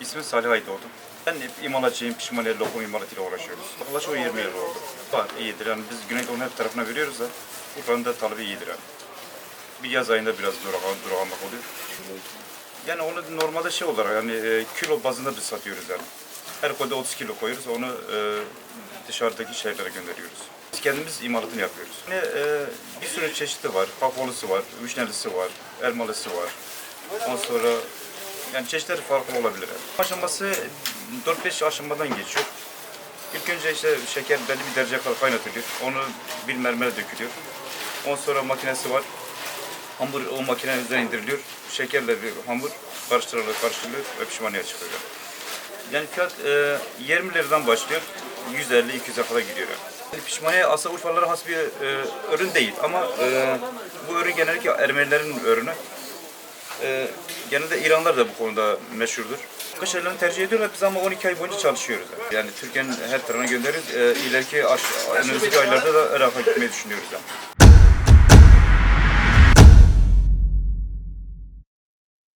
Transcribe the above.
İsmi Salih Aydoğdu. Ben imalatçıyım, pişmaniye lokum imalatıyla uğraşıyoruz. Yaklaşık o 20 yıl oldu. Var, iyidir yani biz Güneydoğu'nun her tarafına veriyoruz da Urfa'nın da talebi iyidir yani. Bir yaz ayında biraz durakan, durakanlık oluyor. Yani onu normalde şey olarak yani e, kilo bazında biz satıyoruz yani. Her kolde 30 kilo koyuyoruz, onu e, dışarıdaki şehirlere gönderiyoruz. Biz kendimiz imalatını yapıyoruz. Yani, e, bir sürü çeşidi var. Kakaolusu var, vişnelisi var, elmalısı var. Ondan sonra yani çeşitleri farklı olabilir. Aşaması 4-5 aşamadan geçiyor. İlk önce işte şeker belli bir derece kadar kaynatılıyor. Onu bir mermere dökülüyor. Ondan sonra makinesi var. Hamur o makinenin üzerine indiriliyor. Şekerle bir hamur karıştırılıyor, karıştırılıyor ve pişmaniye çıkıyor. Yani fiyat e, 20 liradan başlıyor. 150-200'e kadar gidiyor. Yani. Pişmaniye aslında Urfalılara has bir e, ürün değil ama e, bu ürün genellikle Ermenilerin ürünü. E, genelde İranlar da bu konuda meşhurdur. Kış aylarını tercih ediyorlar biz ama 12 ay boyunca çalışıyoruz. Yani, yani Türkiye'nin her tarafına gönderiyoruz. E, ileriki aş- önümüzdeki aylarda da Irak'a gitmeyi düşünüyoruz. Yani.